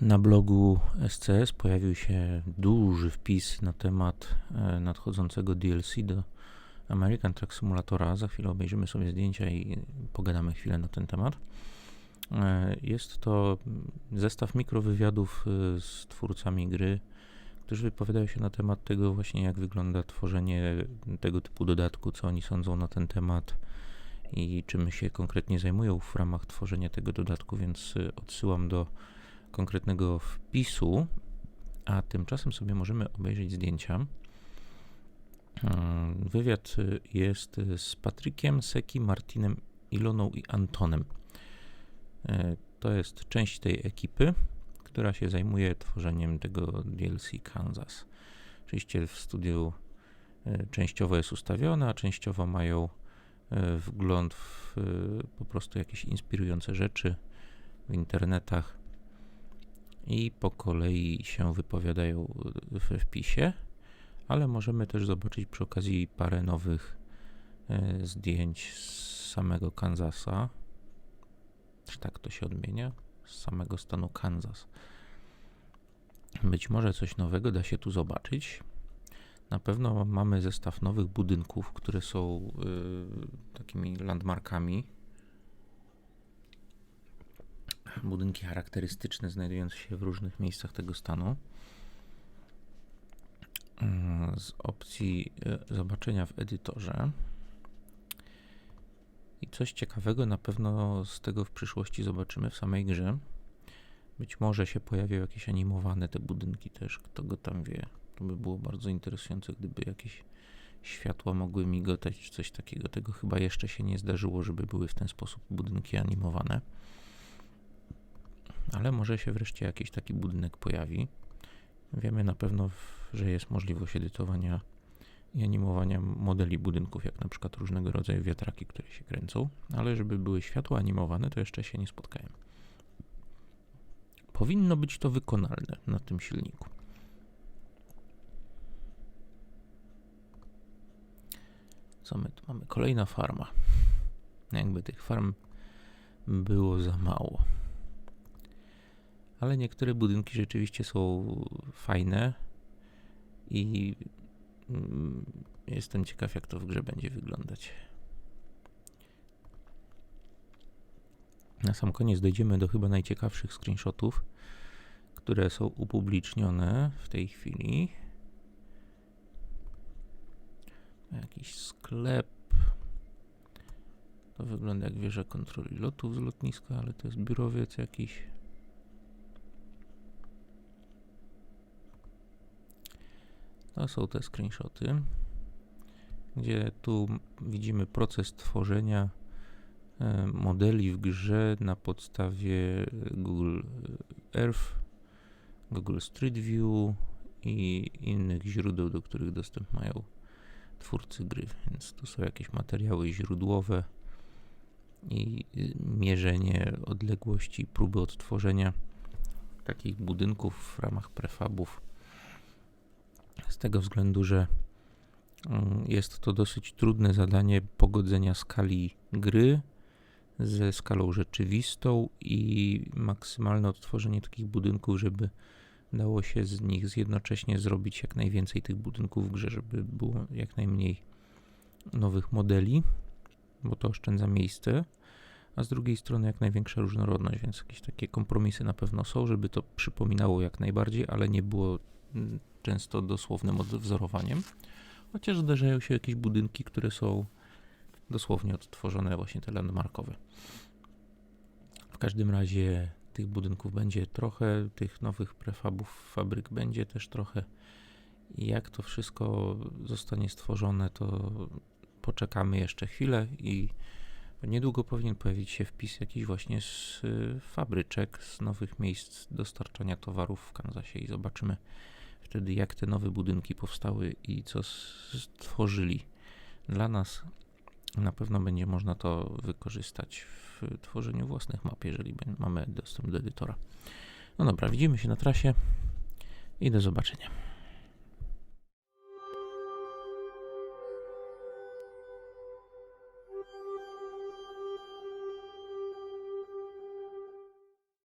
Na blogu SCS pojawił się duży wpis na temat e, nadchodzącego DLC do American Truck Simulatora. Za chwilę obejrzymy sobie zdjęcia i pogadamy chwilę na ten temat. E, jest to zestaw mikrowywiadów e, z twórcami gry, którzy wypowiadają się na temat tego właśnie, jak wygląda tworzenie tego typu dodatku, co oni sądzą na ten temat i czym się konkretnie zajmują w ramach tworzenia tego dodatku, więc odsyłam do konkretnego wpisu, a tymczasem sobie możemy obejrzeć zdjęcia. Hmm, wywiad jest z Patrykiem, Seki, Martinem, Iloną i Antonem. E, to jest część tej ekipy, która się zajmuje tworzeniem tego DLC Kansas. Oczywiście w studiu e, częściowo jest ustawione, a częściowo mają wgląd w po prostu jakieś inspirujące rzeczy w internetach i po kolei się wypowiadają we wpisie, ale możemy też zobaczyć przy okazji parę nowych e, zdjęć z samego Kansasa. Czy tak to się odmienia? Z samego stanu Kansas. Być może coś nowego da się tu zobaczyć. Na pewno mamy zestaw nowych budynków, które są y, takimi landmarkami budynki charakterystyczne znajdujące się w różnych miejscach tego stanu. Mm, z opcji e, zobaczenia w edytorze. I coś ciekawego na pewno z tego w przyszłości zobaczymy w samej grze. Być może się pojawią jakieś animowane te budynki też, kto go tam wie. To by było bardzo interesujące, gdyby jakieś światła mogły migotać czy coś takiego. Tego chyba jeszcze się nie zdarzyło, żeby były w ten sposób budynki animowane ale może się wreszcie jakiś taki budynek pojawi. Wiemy na pewno, że jest możliwość edytowania i animowania modeli budynków, jak na przykład różnego rodzaju wiatraki, które się kręcą, ale żeby były światła animowane, to jeszcze się nie spotkałem. Powinno być to wykonalne na tym silniku. Co my tu mamy? Kolejna farma. Jakby tych farm było za mało ale niektóre budynki rzeczywiście są fajne i mm, jestem ciekaw, jak to w grze będzie wyglądać. Na sam koniec dojdziemy do chyba najciekawszych screenshotów, które są upublicznione w tej chwili. Jakiś sklep. To wygląda jak wieża kontroli lotów z lotniska, ale to jest biurowiec jakiś. To są te screenshoty, gdzie tu widzimy proces tworzenia e, modeli w grze na podstawie Google Earth, Google Street View i innych źródeł, do których dostęp mają twórcy gry. Więc tu są jakieś materiały źródłowe i mierzenie odległości, próby odtworzenia takich budynków w ramach prefabów tego względu, że mm, jest to dosyć trudne zadanie pogodzenia skali gry ze skalą rzeczywistą i maksymalne odtworzenie takich budynków, żeby dało się z nich zjednocześnie zrobić jak najwięcej tych budynków w grze, żeby było jak najmniej nowych modeli, bo to oszczędza miejsce, a z drugiej strony jak największa różnorodność, więc jakieś takie kompromisy na pewno są, żeby to przypominało jak najbardziej, ale nie było mm, często dosłownym odwzorowaniem, chociaż zdarzają się jakieś budynki, które są dosłownie odtworzone, właśnie te landmarkowe. W każdym razie tych budynków będzie trochę, tych nowych prefabów fabryk będzie też trochę. Jak to wszystko zostanie stworzone, to poczekamy jeszcze chwilę i niedługo powinien pojawić się wpis jakiś właśnie z fabryczek, z nowych miejsc dostarczania towarów w Kansasie i zobaczymy, wtedy, jak te nowe budynki powstały i co stworzyli. Dla nas na pewno będzie można to wykorzystać w tworzeniu własnych map, jeżeli mamy dostęp do edytora. No dobra, widzimy się na trasie i do zobaczenia.